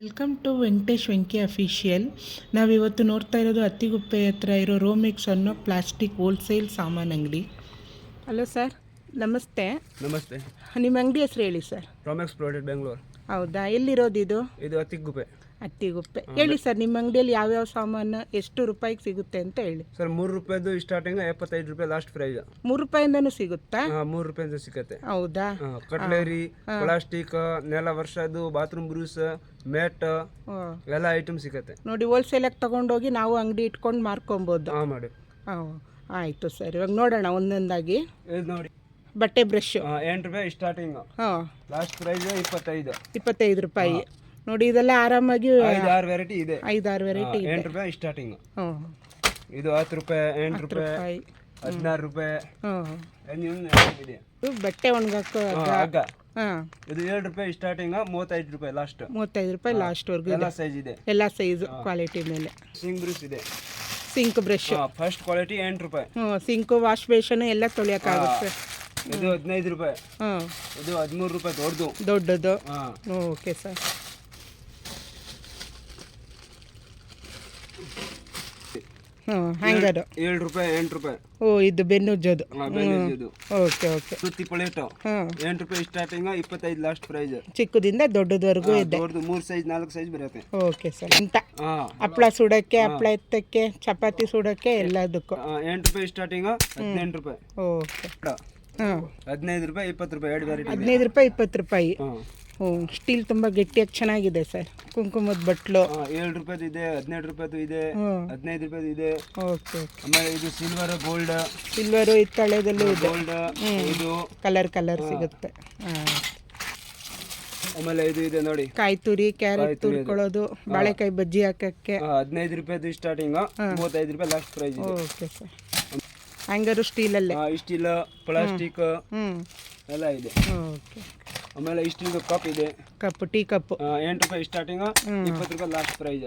Welcome to Venkatesh Venki official ನಾವಿವತ್ತು ನೋಡ್ತಾ ಇರೋದು ಅತ್ತಿಗುಪ್ಪೆ ಹತ್ರ ಇರೋ ರೋಮಿಕ್ಸ್ ಅನ್ನೋ ಪ್ಲಾಸ್ಟಿಕ್ ಹೋಲ್ಸೇಲ್ ಸಾಮಾನು ಅಂಗಡಿ. ಹಲೋ ಸರ್ ನಮಸ್ತೆ. ನಮಸ್ತೆ. ನಿಮ್ಮ ಅಂಗಡಿ ಹೆಸರು ಹೇಳಿ ಸರ್ ರೋಮಿಕ್ಸ್ ಪ್ರಾಡಕ್ಟ್ ಬೆಂಗಳೂರು ಹೌದಾ? ಎಲ್ಲಿರೋದು ಇದು? ಇದು ಅತ್ತಿಗುಪ್ಪೆ ಅತ್ತಿಗುಪ್ಪೆ ಹೇಳಿ ಸರ್ ನಿಮ್ಮ ಅಂಗಡಿಯಲ್ಲಿ ಯಾವ್ಯಾವ ಸಾಮಾನು ಎಷ್ಟು ರೂಪಾಯಿಗೆ ಸಿಗುತ್ತೆ ಅಂತ ಹೇಳಿ. ಸರ್ ಮೂರು ರೂಪಾಯಿದು ಸ್ಟಾರ್ಟಿಂಗ್ ಎಪ್ಪತ್ತೈದು ರೂಪಾಯಿ ಲಾಸ್ಟ್ ಪ್ರೈಸ್ ಮೂರು ರೂಪಾಯಿಂದನೂ ಸಿಗುತ್ತಾ? ಮೂರು ರೂಪಾಯಿಂದ ಸಿಗುತ್ತೆ. ಹೌದಾ? ಕಟ್ಲೇರಿ ಪ್ಲಾಸ್ಟಿಕ್ ನೆಲ ವರ್ಷದ್ದು ಬಾತ್ರೂಮ್ ಬ್ರೂಸ್ ಮ್ಯಾಟ್. ಎಲ್ಲ ಐಟಮ್ ಸಿಗುತ್ತೆ. ನೋಡಿ ಹೋಲ್ಸೇಲಾಗಿ ತಗೊಂಡೋಗಿ ನಾವು ಅಂಗಡಿ ಇಟ್ಕೊಂಡು ಮಾರ್ಕೊಬೋದು. ಹಾಂ ಮಾಡಿ. ಆಯಿತು ಸರ್ ಇವಾಗ ನೋಡೋಣ ಒಂದೊಂದಾಗಿ. ನೋಡಿ. ಬಟ್ಟೆ ಬ್ರಷ್ ಎಂಟು ರೂಪಾಯಿ ಸ್ಟಾರ್ಟಿಂಗ್ ಹಾಂ. ಲಾಸ್ಟ್ ಪ್ರೈಸ್ ಇಪ್ಪತ್ತೈದು. ಇಪ್ಪತ್ತೈದು ರೂಪಾಯಿ. ನೋಡಿ ಇದೆಲ್ಲ ಆರಾಮಾಗಿ ಐದಾರು ವೆರೈಟಿ ಇದೆ. ಐದಾರು ವೆರೈಟಿ ಆ, ಎಂಟು ರೂಪಾಯಿ ಸ್ಟಾರ್ಟಿಂಗ್ ಇದು ಹತ್ತು ರೂಪಾಯಿ ಎಂಟು ರೂಪಾಯಿ ಹದಿನಾರು ರೂಪಾಯಿ. ಇದೆ ಬಟ್ಟೆ ಒಣಗಾಕೋ ಹಗ್ಗ ಹಾಂ. ಇದು ಏಳು ರೂಪಾಯಿ ಸ್ಟಾರ್ಟಿಂಗ್ ಮೂವತ್ತೈದು ರೂಪಾಯಿ ಲಾಸ್ಟ್ ಮೂವತ್ತೈದು ರೂಪಾಯಿ ಲಾಸ್ಟ್ವರೆಗೂ ಎಲ್ಲ ಸೈಜ್ ಇದೆ. ಎಲ್ಲ ಸೈಜ್ ಕ್ವಾಲಿಟಿ ಮೇಲೆ. ಸಿಂಗ್ ಬ್ರಷ್ ಇದೆ. ಸಿಂಕ್ ಬ್ರಷ್ ಫಸ್ಟ್ ಕ್ವಾಲಿಟಿ ಎಂಟು ರೂಪಾಯಿ. ಹ್ಞೂ ಸಿಂಕು ವಾಶ್ ಬೇಷನ್ ಎಲ್ಲ ತೊಳಿಯೋಕ್ಕಾಗುತ್ತೆ ಇದು ಹದಿನೈದು ರೂಪಾಯಿ. ಹಾಂ. ಇದು ಹದಿಮೂರು ರೂಪಾಯಿ ದೊಡ್ಡದು. ದೊಡ್ಡದು? ಹಾಂ. Okay sir. ಹ್ಞೂ ಹ್ಯಾಂಗರು ಏಳು ರೂಪಾಯಿ ಎಂಟು ರೂಪಾಯಿ. ಓ ಇದು ಬೆನ್ನುಜ್ಜೋದು. ಆ, ಬೆನ್ನಿದ್ದು ಓಕೆ ಓಕೆ. ಸುತ್ತಿ ಪ್ಲೇಟು ಹಾಂ. ಎಂಟು ರೂಪಾಯಿ ಸ್ಟಾರ್ಟಿಂಗ್ ಇಪ್ಪತ್ತೈದು ಲಾಸ್ಟ್ ಪ್ರೈಸ್ ಚಿಕ್ಕದಿಂದ ದೊಡ್ಡದವರೆಗೂ ಇದೆ. ದೊಡ್ಡದು ಮೂರು ಸೈಜ್ ನಾಲ್ಕು ಸೈಜ್ ಬರುತ್ತೆ. ಓಕೆ ಸರ್ ಅಂತ ಹಪ್ಪಳ ಸುಡೋಕ್ಕೆ ಹಪ್ಪಳ ಎತ್ತಕ್ಕೆ ಚಪಾತಿ ಸುಡೋಕ್ಕೆ ಎಲ್ಲದಕ್ಕೂ. ಎಂಟು ರೂಪಾಯಿ ಸ್ಟಾರ್ಟಿಂಗ್ ಹದಿನೆಂಟು ರೂಪಾಯಿ. ಓಕೆ. ಹಾಂ. ಹದಿನೈದು ರೂಪಾಯಿ ಇಪ್ಪತ್ತು ರೂಪಾಯಿ ಎರಡು ವೆರೈಟಿ ಹದಿನೈದು ರೂಪಾಯಿ ಇಪ್ಪತ್ತು ರೂಪಾಯಿ. ಹಾಂ. ಹ್ಞೂ ಸ್ಟೀಲ್ ತುಂಬ ಗಟ್ಟಿಯಾಗಿ ಚೆನ್ನಾಗಿದೆ ಸರ್. ಕುಂಕುಮದ ಬಟ್ಲು. ಏಳು ರೂಪಾಯಿದು ಇದೆ ಹದಿನೆಂಟು ರೂಪಾಯಿದು ಇದೆ ಹದಿನೈದು ರೂಪಾಯಿದು ಇದೆ. ಓಕೆ ಆಮೇಲೆ ಇದು ಸಿಲ್ವರ್ ಗೋಲ್ಡ್ ಸಿಲ್ವರು ಇತ್ತಳೆದಲ್ಲೂ ಇದೆ. ಗೋಲ್ಡ್ ಇದು. ಕಲರ್ ಕಲರ್ ಸಿಗುತ್ತೆ. ಹಾಂ. ಆಮೇಲೆ ಇದು ಇದೆ ನೋಡಿ. ಕಾಯಿ ತುರಿ ಕ್ಯಾರೆಟ್ ತುರ್ಕೊಳ್ಳೋದು ಬಾಳೆಕಾಯಿ ಬಜ್ಜಿ ಹಾಕಕ್ಕೆ. ಹದಿನೈದು ರೂಪಾಯಿದು ಸ್ಟಾರ್ಟಿಂಗ್ ಮೂವತ್ತೈದು ರೂಪಾಯಿ last price okay sir. Hanger ಸ್ಟೀಲಲ್ಲೇ? Steel plastic ಎಲ್ಲ ಇದೆ. ಓಕೆ. ಆಮೇಲೆ ಸ್ಟೀಲ್ ಕಪ್ ಇದೆ. Cup tea cup. ಎಂಟು ರೂಪಾಯಿ ಸ್ಟಾರ್ಟಿಂಗ್ ಇಪ್ಪತ್ತು ರೂಪಾಯಿ ಲಾಸ್ಟ್ ಪ್ರೈಸ್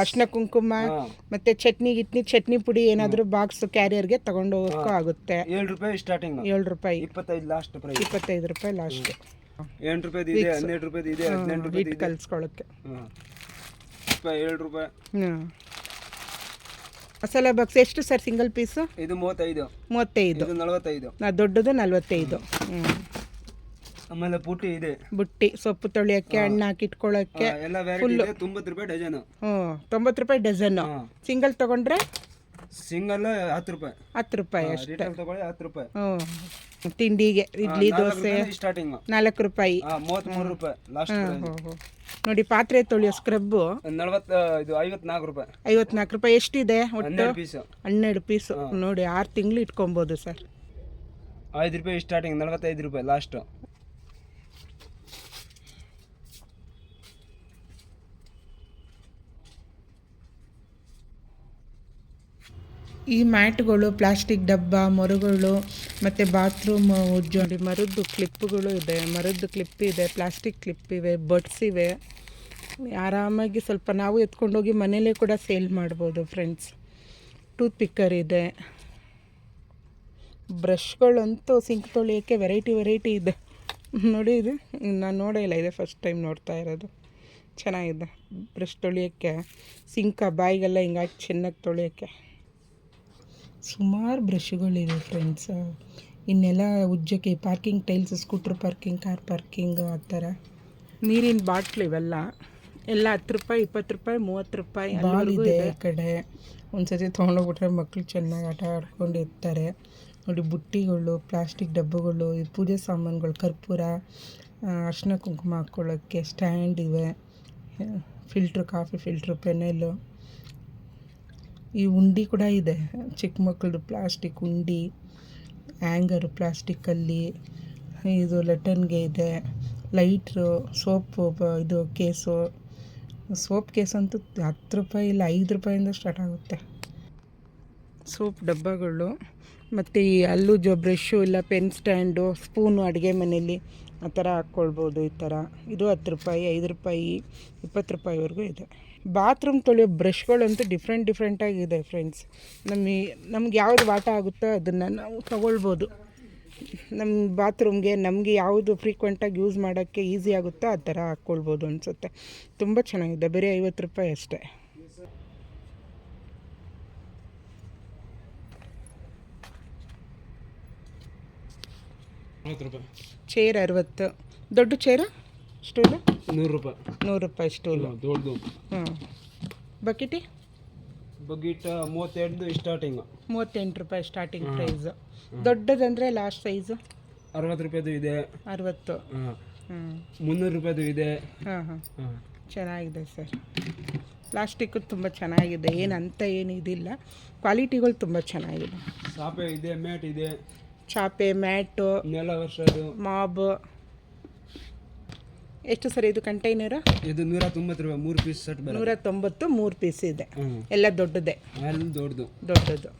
ಅರ್ಶಿನ ಕುಂಕುಮ. ಮತ್ತೆ ಚಟ್ನಿ ಗಿಟ್ನಿ ಚಟ್ನಿ ಪುಡಿ ಏನಾದರೂ ಬಾಕ್ಸ್ ಕ್ಯಾರಿಯರ್ಗೆ ತಗೊಂಡು ಹೋಗೋಕ್ಕೂ ಆಗುತ್ತೆ. ಏಳು ರೂಪಾಯಿ ಸ್ಟಾರ್ಟಿಂಗ್ ಏಳು ರೂಪಾಯಿ. ಇಪ್ಪತ್ತೈದು ಲಾಸ್ಟ್ ಪ್ರೈಸ್ ಇಪ್ಪತ್ತೈದು ರೂಪಾಯಿ ಲಾಸ್ಟ್ ಎಂಟು ರೂಪಾಯಿದು ಇದೆ ಹನ್ನೆರಡು ರೂಪಾಯಿದು ಇದೆ ಹದಿನೆಂಟು ರೂಪಾಯಿ ಕಲಿಸ್ಕೊಳ್ಳೋಕ್ಕೆ ರೂಪಾಯಿ ಏಳು ರೂಪಾಯಿ. ಹ್ಞೂ ಮಸಾಲೆ ಬಾಕ್ಸ್ ಎಷ್ಟು ಸರ್ ಸಿಂಗಲ್ ಪೀಸು ಇದು ಮೂವತ್ತೈದು. ಮೂವತ್ತೈದು. ನಲವತ್ತೈದು. ನಾ ದೊಡ್ಡದು ನಲ್ವತ್ತೈದು. ಹ್ಞೂ ಆಮೇಲೆ ಬುಟ್ಟಿ ಇದೆ. ಬುಟ್ಟಿ ಸೊಪ್ಪು ತೊಳಿಯೋಕ್ಕೆ ಹಣ್ಣು ಹಾಕಿ ಇಟ್ಕೊಳ್ಳಕ್ಕೆ ಆ, ಎಲ್ಲ ಇದೆ. ತೊಂಬತ್ತು ರೂಪಾಯಿ ಡಜನ್. ಹ್ಞೂ ತೊಂಬತ್ತು ರೂಪಾಯಿ ಡಜನ್ನು ಸಿಂಗಲ್ ತೊಗೊಂಡ್ರೆ? ಸಿಂಗಲ್ ಹತ್ತು ರೂಪಾಯಿ. ಹತ್ತು ರೂಪಾಯಿ ಅಷ್ಟೇ. ತಗೊಳ್ಳಿ ಹತ್ತು ರೂಪಾಯಿ. ಹ್ಞೂ. ತಿಂಡಿಗೆ ಇಡ್ಲಿ ದೋಸೆ. ಸ್ಟಾರ್ಟಿಂಗ್ ನಾಲ್ಕು ರೂಪಾಯಿ. ಮೂವತ್ತ್ಮೂರು ರೂಪಾಯಿ ಲಾಸ್ಟ್ ನೋಡಿ ಪಾತ್ರೆ ತೊಳೆಯೋ ಸ್ಕ್ರಬ್ ನಲವತ್ತು ಇದು ಐವತ್ನಾಲ್ಕು ರೂಪಾಯಿ. ಐವತ್ನಾಲ್ಕು ರೂಪಾಯಿ ಎಷ್ಟಿದೆ ಒಟ್ಟು? ಪೀಸು ಹನ್ನೆರಡು ಪೀಸು ನೋಡಿ ಆರು ತಿಂಗಳು ಇಟ್ಕೊಬೋದು ಸರ್. ಐದು ರೂಪಾಯಿ ಸ್ಟಾರ್ಟಿಂಗ್ ನಲವತ್ತೈದು ರೂಪಾಯಿ ಲಾಸ್ಟ್ ಈ ಮ್ಯಾಟ್ಗಳು ಪ್ಲಾಸ್ಟಿಕ್ ಡಬ್ಬ ಮರಗಳು ಮತ್ತು ಬಾತ್ರೂಮ್ ಉಜ್ಜು ಮರದ್ದು ಕ್ಲಿಪ್ಗಳು ಇದೆ, ಮರದ್ದು ಕ್ಲಿಪ್ ಇದೆ ಪ್ಲಾಸ್ಟಿಕ್ ಕ್ಲಿಪ್ ಇವೆ ಬಡ್ಸ್ ಇವೆ. ಆರಾಮಾಗಿ ಸ್ವಲ್ಪ ನಾವು ಎತ್ಕೊಂಡೋಗಿ ಮನೇಲೇ ಕೂಡ ಸೇಲ್ ಮಾಡ್ಬೋದು ಫ್ರೆಂಡ್ಸ್ ಟೂತ್ ಪಿಕ್ಕರ್ ಇದೆ. ಬ್ರಷ್ಗಳಂತೂ ಸಿಂಕ್ ತೊಳೆಯೋಕ್ಕೆ ವೆರೈಟಿ ವೆರೈಟಿ ಇದೆ. ನೋಡಿ ಇದು, ನಾನು ನೋಡೇ ಇಲ್ಲ, ಇದೆ ಫಸ್ಟ್ ಟೈಮ್ ನೋಡ್ತಾ ಇರೋದು. ಚೆನ್ನಾಗಿದೆ. ಬ್ರಷ್ ತೊಳೆಯೋಕ್ಕೆ ಸಿಂಕ ಬಾಯಿಗೆಲ್ಲ ಹಿಂಗಾಗಿ ಚೆನ್ನಾಗಿ ತೊಳೆಯೋಕ್ಕೆ. ಸುಮಾರು ಬ್ರಷ್ಗಳಿವೆ ಫ್ರೆಂಡ್ಸ್ ಇನ್ನೆಲ್ಲ ಉಜ್ಜಕ್ಕೆ parking tiles scooter parking car parking ಆ ಥರ ನೀರಿನ ಬಾಟ್ಲ್ ಇವೆಲ್ಲ. ಎಲ್ಲ ಹತ್ತು ರೂಪಾಯಿ ಇಪ್ಪತ್ತು ರೂಪಾಯಿ ಮೂವತ್ತು ರೂಪಾಯಿ ಬಾಲ್ ಇದೆ ಈ ಕಡೆ. ಒಂದ್ಸತಿ ತೊಗೊಂಡೋಗ್ಬಿಟ್ರೆ ಮಕ್ಕಳು ಚೆನ್ನಾಗಿ ಆಟ ಆಡ್ಕೊಂಡು ಇರ್ತಾರೆ. ನೋಡಿ ಬುಟ್ಟಿಗಳು ಪ್ಲಾಸ್ಟಿಕ್ ಡಬ್ಬಗಳು ಈ ಪೂಜೆ ಸಾಮಾನುಗಳು ಕರ್ಪೂರ ಅರ್ಶಿನ ಕುಂಕುಮ ಹಾಕ್ಕೊಳ್ಳೋಕ್ಕೆ ಸ್ಟ್ಯಾಂಡ್ ಇವೆ. ಫಿಲ್ಟ್ರ್ ಕಾಫಿ ಫಿಲ್ಟ್ರ್ ಪೆನೆಲ್ಲು ಈ ಉಂಡಿ ಕೂಡ ಇದೆ. ಚಿಕ್ಕ ಮಕ್ಕಳದು ಪ್ಲಾಸ್ಟಿಕ್ ಉಂಡಿ ಆ್ಯಂಗರು ಪ್ಲಾಸ್ಟಿಕ್ಕಲ್ಲಿ ಇದು ಲಟನ್ಗೆ ಇದೆ. ಲೈಟ್ರು ಸೋಪು ಇದು ಕೇಸು. ಸೋಪ್ ಕೇಸ್ ಅಂತೂ ಹತ್ತು ರೂಪಾಯಿ ಇಲ್ಲ, ಐದು ರೂಪಾಯಿಂದ ಸ್ಟಾರ್ಟ್ ಆಗುತ್ತೆ. ಸೋಪ್ ಡಬ್ಬಗಳು, ಮತ್ತು ಈ ಅಲ್ಲೂ ಜೊ ಬ್ರಷ್ಷು ಇಲ್ಲ ಪೆನ್ ಸ್ಟ್ಯಾಂಡು ಸ್ಪೂನು ಅಡುಗೆ ಮನೆಯಲ್ಲಿ ಆ ಥರ ಹಾಕ್ಕೊಳ್ಬೋದು ಈ ಥರ. ಇದು ಹತ್ತು ರೂಪಾಯಿ, ಐದು ರೂಪಾಯಿ, ಇಪ್ಪತ್ತು ರೂಪಾಯಿವರೆಗೂ ಇದೆ. ಬಾತ್ರೂಮ್ ತೊಳೆಯೋ ಬ್ರಷ್ಗಳಂತೂ ಡಿಫ್ರೆಂಟ್ ಡಿಫ್ರೆಂಟಾಗಿದೆ ಫ್ರೆಂಡ್ಸ್ ನಮಗೆ ನಮ್ಗೆ ಯಾವ್ದು ವಾಟ ಆಗುತ್ತೋ ಅದನ್ನು ನಾವು ತಗೊಳ್ಬೋದು. ನಮ್ಮ ಬಾತ್ರೂಮ್ಗೆ ನಮಗೆ ಯಾವುದು ಫ್ರೀಕ್ವೆಂಟಾಗಿ ಯೂಸ್ ಮಾಡೋಕ್ಕೆ ಈಸಿ ಆಗುತ್ತೋ ಆ ಥರ ಹಾಕ್ಕೊಳ್ಬೋದು ಅನಿಸುತ್ತೆ. ತುಂಬ ಚೆನ್ನಾಗಿದೆ ಬರೀ ಐವತ್ತು ರೂಪಾಯಿ ಅಷ್ಟೇ. ಚೇರ್ ಅರವತ್ತು. ದೊಡ್ಡ ಚೇರು ಸ್ಟೂಲು? ನೂರು ರೂಪಾಯಿ. ನೂರು ರೂಪಾಯಿ ಸ್ಟೂಲ್. ದೊಡ್ಡದು. ಹ್ಞೂ ಬಕೆಟಿ? ಬಗೀಟ ಮೂವತ್ತೆರಡು ಸ್ಟಾರ್ಟಿಂಗು ಮೂವತ್ತೆಂಟು ರೂಪಾಯಿ ಸ್ಟಾರ್ಟಿಂಗ್ ಪ್ರೈಸು ದೊಡ್ಡದಂದರೆ ಲಾಸ್ಟ್ ಸೈಜು ಅರವತ್ತು ರೂಪಾಯಿದು ಇದೆ. ಅರವತ್ತು. ಹ್ಞೂ ಮುನ್ನೂರು ರೂಪಾಯಿದು ಇದೆ. ಹಾಂ ಹಾಂ ಚೆನ್ನಾಗಿದೆ ಸರ್. ಪ್ಲಾಸ್ಟಿಕ್ಕು ತುಂಬ ಚೆನ್ನಾಗಿದೆ. ಏನು ಅಂತ ಏನು ಇದಿಲ್ಲ. ಕ್ವಾಲಿಟಿಗಳು ತುಂಬ ಚೆನ್ನಾಗಿದೆ. ಸಾಪೆ ಇದೆ ಮ್ಯಾಟ್ ಇದೆ. ಚಾಪೆ ಮ್ಯಾಟು ನೆಲ ವರ್ಷದ್ದು. ಮಾಬ್. ಎಷ್ಟು ಸರ್ ಇದು ಕಂಟೈನರು ಇದು ನೂರ ತೊಂಬತ್ತು ರೂಪಾಯಿ ಮೂರು ಪೀಸ್ ಸೆಟ್ ನೂರ ತೊಂಬತ್ತು ಮೂರು ಪೀಸ್ ಇದೆ. ಎಲ್ಲ ದೊಡ್ಡದೇ? ದೊಡ್ಡದು. ದೊಡ್ಡದು.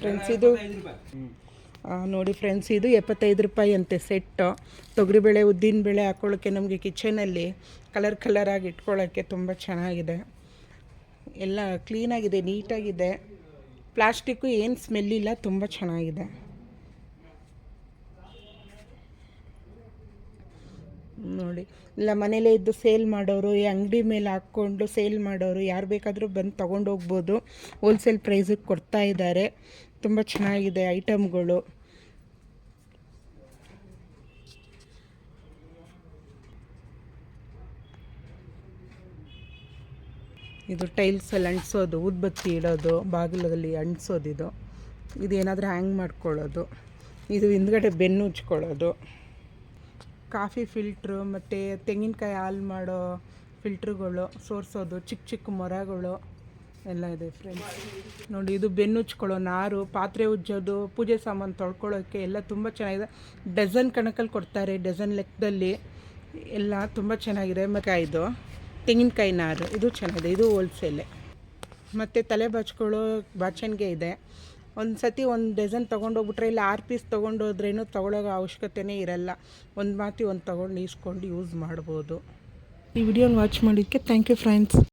ಫ್ರೆಂಡ್ಸ್ ಇದು ನೋಡಿ ಫ್ರೆಂಡ್ಸ್ ಇದು ಎಪ್ಪತ್ತೈದು ರೂಪಾಯಿ ಅಂತೆ ಸೆಟ್ಟು ತೊಗರಿಬೇಳೆ ಉದ್ದಿನಬೇಳೆ ಹಾಕೊಳ್ಳೋಕ್ಕೆ ನಮಗೆ ಕಿಚನಲ್ಲಿ ಕಲರ್ ಕಲರಾಗಿ ಇಟ್ಕೊಳ್ಳೋಕ್ಕೆ ತುಂಬ ಚೆನ್ನಾಗಿದೆ. ಎಲ್ಲ ಕ್ಲೀನಾಗಿದೆ ನೀಟಾಗಿದೆ ಪ್ಲಾಸ್ಟಿಕ್ಕು ಏನು ಸ್ಮೆಲ್ ಇಲ್ಲ ತುಂಬ ಚೆನ್ನಾಗಿದೆ. ನೋಡಿ. ಇಲ್ಲ, ಮನೇಲೇ ಇದ್ದು ಸೇಲ್ ಮಾಡೋರು, ಈ ಅಂಗಡಿ ಮೇಲೆ ಹಾಕ್ಕೊಂಡು ಸೇಲ್ ಮಾಡೋರು, ಯಾರು ಬೇಕಾದರೂ ಬಂದು ತೊಗೊಂಡು ಹೋಗ್ಬೋದು. ಹೋಲ್ಸೇಲ್ ಪ್ರೈಸಿಗೆ ಕೊಡ್ತಾ ಇದ್ದಾರೆ ತುಂಬ ಚೆನ್ನಾಗಿದೆ ಐಟಮ್ಗಳು. ಇದು ಟೈಲ್ಸಲ್ಲಿ ಅಂಟಿಸೋದು, ಊದ್ಬತ್ತಿ ಇಡೋದು, ಬಾಗಿಲಲ್ಲಿ ಅಂಟಿಸೋದಿದು ಇದು. ಏನಾದರೂ ಹ್ಯಾಂಗ್ ಮಾಡ್ಕೊಳ್ಳೋದು. ಇದು ಹಿಂದ್ಗಡೆ ಬೆನ್ನು ಉಜ್ಕೊಳ್ಳೋದು. ಕಾಫಿ ಫಿಲ್ಟ್ರು ಮತ್ತು ತೆಂಗಿನಕಾಯಿ ಹಾಲು ಮಾಡೋ ಫಿಲ್ಟ್ರುಗಳು ಸೋರಿಸೋದು, ಚಿಕ್ಕ ಚಿಕ್ಕ ಮೊರಗಳು ಎಲ್ಲ ಇದೆ ಫ್ರೆಂಡ್ಸ್ ನೋಡಿ, ಇದು ಬೆನ್ನು ಉಜ್ಕೊಳ್ಳೋ ನಾರು, ಪಾತ್ರೆ ಉಜ್ಜೋದು, ಪೂಜೆ ಸಾಮಾನು ತೊಳ್ಕೊಳ್ಳೋಕ್ಕೆ ಎಲ್ಲ ತುಂಬ ಚೆನ್ನಾಗಿದೆ. ಡಜನ್ ಕಣಕಲ್ಲಿ ಕೊಡ್ತಾರೆ ಡಜನ್ ಲೆಕ್ಕದಲ್ಲಿ. ಎಲ್ಲ ತುಂಬ ಚೆನ್ನಾಗಿದೆ. ಮತ್ತು ಇದು ತೆಂಗಿನಕಾಯಿ ನಾರು, ಇದು ಚೆನ್ನಾಗಿದೆ. ಇದು ಹೋಲ್ಸೇಲೆ ಮತ್ತು ತಲೆ ಬಾಚ್ಕೊಳ್ಳೋ ಬಾಚಣಿಗೆ ಇದೆ. ಒಂದು ಸತಿ ಒಂದು ಡಜನ್ ತೊಗೊಂಡೋಗ್ಬಿಟ್ರೆ ಇಲ್ಲ ಆರು ಪೀಸ್ ತೊಗೊಂಡೋದ್ರೇನು ತೊಗೊಳ್ಳೋ ಅವಶ್ಯಕತೆನೇ ಇರಲ್ಲ. ಒಂದು ಮಾತಿ ಒಂದು ತೊಗೊಂಡು ಈಸ್ಕೊಂಡು ಯೂಸ್ ಮಾಡ್ಬೋದು. ಈ ವಿಡಿಯೋನ ವಾಚ್ ಮಾಡಿದ್ದಕ್ಕೆ ಥ್ಯಾಂಕ್ ಯು ಫ್ರೆಂಡ್ಸ್